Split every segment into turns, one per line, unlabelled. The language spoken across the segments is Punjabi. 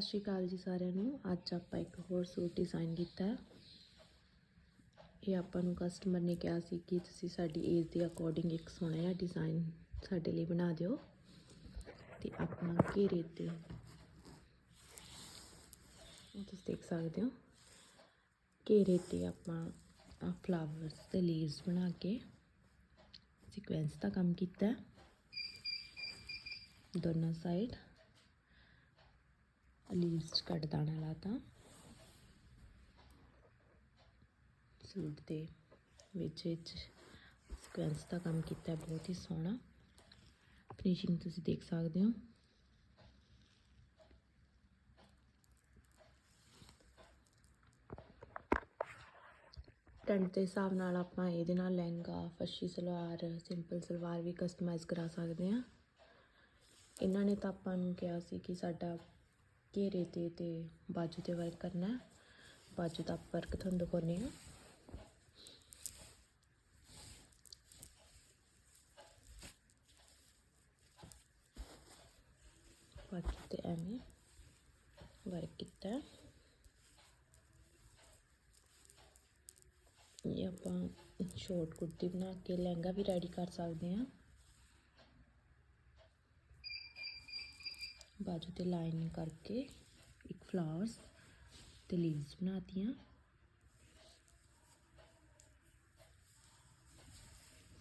ਸਤਿ ਸ਼੍ਰੀ ਅਕਾਲ ਜੀ ਸਾਰਿਆਂ ਨੂੰ। ਅੱਜ ਆਪਾਂ ਇੱਕ ਹੋਰ ਸੂਟ ਡਿਜ਼ਾਈਨ ਕੀਤਾ ਹੈ। ਇਹ ਆਪਾਂ ਨੂੰ ਕਸਟਮਰ ਨੇ ਕਿਹਾ ਸੀ ਕਿ ਤੁਸੀਂ ਸਾਡੀ ਏਜ ਦੇ ਅਕੋਰਡਿੰਗ ਇੱਕ ਸੋਹਣਾ ਜਿਹਾ ਡਿਜ਼ਾਈਨ ਸਾਡੇ ਲਈ ਬਣਾ ਦਿਓ। ਤੇ ਆਪਾਂ ਘੇਰੇ ਤੇ ਤੁਸੀਂ ਦੇਖ ਸਕਦੇ ਹੋ। ਘੇਰੇ ਤੇ ਆਪਾਂ ਫਲਾਵਰਸ ਤੇ ਲੀਵਸ ਬਣਾ ਕੇ ਸੀਕੁਐਂਸ ਦਾ ਕੰਮ ਕੀਤਾ ਹੈ। ਦੋਨੋਂ ਸਾਈਡ ਲੀਵਸ ਕੱਟ ਦਾਣਾ ਲਾਤਾ। ਸੂਟ ਦੇ ਵਿੱਚ ਵਿੱਚ ਸਕੁਐਂਸ ਦਾ ਕੰਮ ਕੀਤਾ, ਬਹੁਤ ਹੀ ਸੋਹਣਾ। ਫਿਨਿਸ਼ਿੰਗ ਤੁਸੀਂ ਦੇਖ ਸਕਦੇ ਹੋ। ਟੈਂਟ ਦੇ ਹਿਸਾਬ ਨਾਲ ਆਪਾਂ ਇਹਦੇ ਨਾਲ ਲਹਿੰਗਾ, ਫਰਸ਼ੀ ਸਲਵਾਰ ਸਿੰਪਲ ਸਲਵਾਰ ਵੀ ਕਸਟਮਾਈਜ਼ ਕਰਾ ਸਕਦੇ ਹਾਂ। ਇਹਨਾਂ ਨੇ ਤਾਂ ਆਪਾਂ ਨੂੰ ਕਿਹਾ ਸੀ ਕਿ ਸਾਡਾ ਘੇਰੇ ਤੇ ਤੇ ਬਾਜੂ ਤੇ ਵਰਕ ਕਰਨਾ ਬਾਜੂ ਦਾ ਵਰਕ ਤੁਹਾਨੂੰ ਦਿਖਾਉਂਦੇ ਹਾਂ। ਬਾਜੂ ਤੇ ਐਵੇਂ ਵਰਕ ਕੀਤਾ ਇਹ ਆਪਾਂ ਸ਼ੋਰਟ ਕੁੜਤੀ ਬਣਾ ਕੇ ਲਹਿੰਗਾ ਵੀ ਰੈਡੀ ਕਰ ਸਕਦੇ ਹਾਂ। ਬਾਜੂ ਤੇ ਲਾਈਨ ਕਰਕੇ ਇੱਕ ਫਲਾਵਰਸ ਤੇ ਲੀਵਸ ਬਣਾਤੀਆਂ।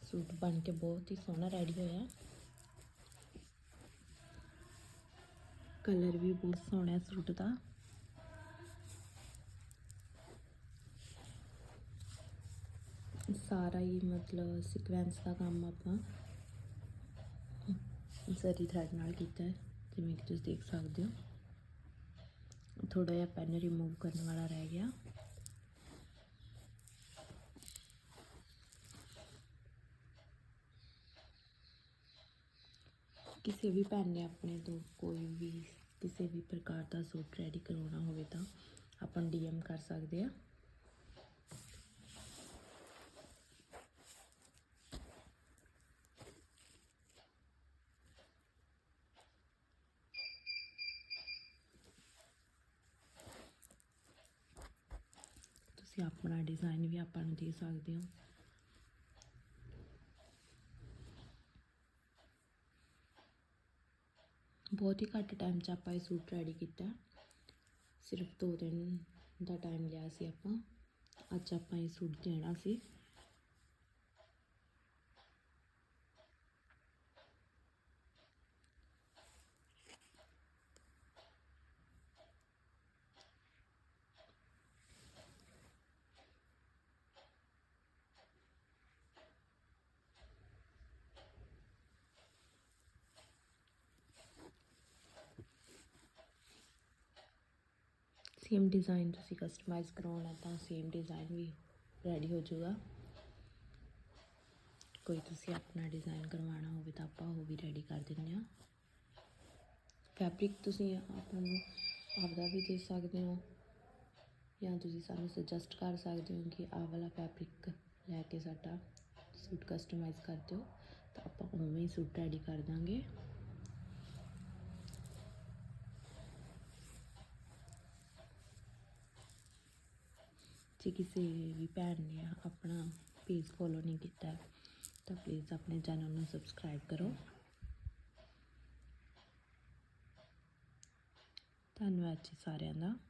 ਸੂਟ ਬਣ ਕੇ ਬਹੁਤ ਹੀ ਸੋਹਣਾ ਰੈਡੀ ਹੋਇਆ। ਕਲਰ ਵੀ ਬਹੁਤ ਸੋਹਣਾ ਹੈ ਸੂਟ ਦਾ। ਸਾਰਾ ਹੀ ਮਤਲਬ ਸੀਕੁਐਂਸ ਦਾ ਕੰਮ ਆਪਾਂ ਜ਼ਰੀ ਥਰੈਡ ਨਾਲ ਕੀਤਾ ਹੈ। ਜਿਵੇਂ ਕਿ ਤੁਸੀਂ ਦੇਖ ਸਕਦੇ ਹੋ ਥੋੜਾ ਜਿਹਾ ਪੈਨ ਰਿਮੂਵ ਕਰਨ ਵਾਲਾ ਰਹਿ ਗਿਆ। ਕਿਸੇ ਵੀ ਭੈਣ ਨੇ ਆਪਣੇ ਤੋਂ ਕੋਈ ਵੀ ਕਿਸੇ ਵੀ ਪ੍ਰਕਾਰ ਦਾ ਸੂਟ ਰੈਡੀ ਕਰਵਾਉਣਾ ਹੋਵੇ ਤਾਂ ਆਪਾਂ ਡੀਐਮ ਕਰ ਸਕਦੇ ਆ। ਤੁਸੀਂ ਆਪਣਾ ਡਿਜ਼ਾਈਨ ਵੀ ਆਪਾਂ ਨੂੰ ਦੇ ਸਕਦੇ ਹੋ। ਬਹੁਤ ਹੀ ਘੱਟ ਟਾਈਮ 'ਚ ਆਪਾਂ ਇਹ ਸੂਟ ਰੈਡੀ ਕੀਤਾ। ਸਿਰਫ ਦੋ ਦਿਨ ਦਾ ਟਾਈਮ ਲਿਆ ਸੀ ਆਪਾਂ। ਅੱਜ ਆਪਾਂ ਇਹ ਸੂਟ ਦੇਣਾ ਸੀ। ਸੇਮ ਡਿਜ਼ਾਈਨ ਤੁਸੀਂ ਕਸਟਮਾਈਜ਼ ਕਰਾਉਣਾ ਤਾਂ ਸੇਮ ਡਿਜ਼ਾਈਨ ਵੀ ਰੈਡੀ ਹੋ ਜਾਊਗਾ। ਕੋਈ ਤੁਸੀਂ ਆਪਣਾ ਡਿਜ਼ਾਈਨ ਕਰਵਾਉਣਾ ਹੋਵੇ ਤਾਂ ਆਪਾਂ ਉਹ ਵੀ ਰੈਡੀ ਕਰ ਦਿੰਦੇ ਹਾਂ। ਫੈਬਰਿਕ ਤੁਸੀਂ ਆਪਾਂ ਨੂੰ ਆਪਦਾ ਵੀ ਦੇ ਸਕਦੇ ਹੋ ਜਾਂ ਤੁਸੀਂ ਸਾਨੂੰ ਸੁਜੈਸਟ ਕਰ ਸਕਦੇ ਹੋ ਕਿ ਆਹ ਵਾਲਾ ਫੈਬਰਿਕ ਲੈ ਕੇ ਸਾਡਾ ਸੂਟ ਕਸਟਮਾਈਜ਼ ਕਰ ਦਿਓ ਤਾਂ ਆਪਾਂ ਉਵੇਂ ਹੀ ਸੂਟ ਰੈਡੀ ਕਰ ਦਾਂਗੇ। ਜੇ ਕਿਸੇ ਵੀ ਭੈਣ ਨੇ ਆਪਣਾ ਪੇਜ ਫੋਲੋ ਨਹੀਂ ਕੀਤਾ, ਤਾਂ ਪਲੀਜ਼ ਆਪਣੇ ਚੈਨਲ ਨੂੰ ਸਬਸਕ੍ਰਾਈਬ ਕਰੋ। ਧੰਨਵਾਦ ਜੀ ਸਾਰਿਆਂ ਦਾ।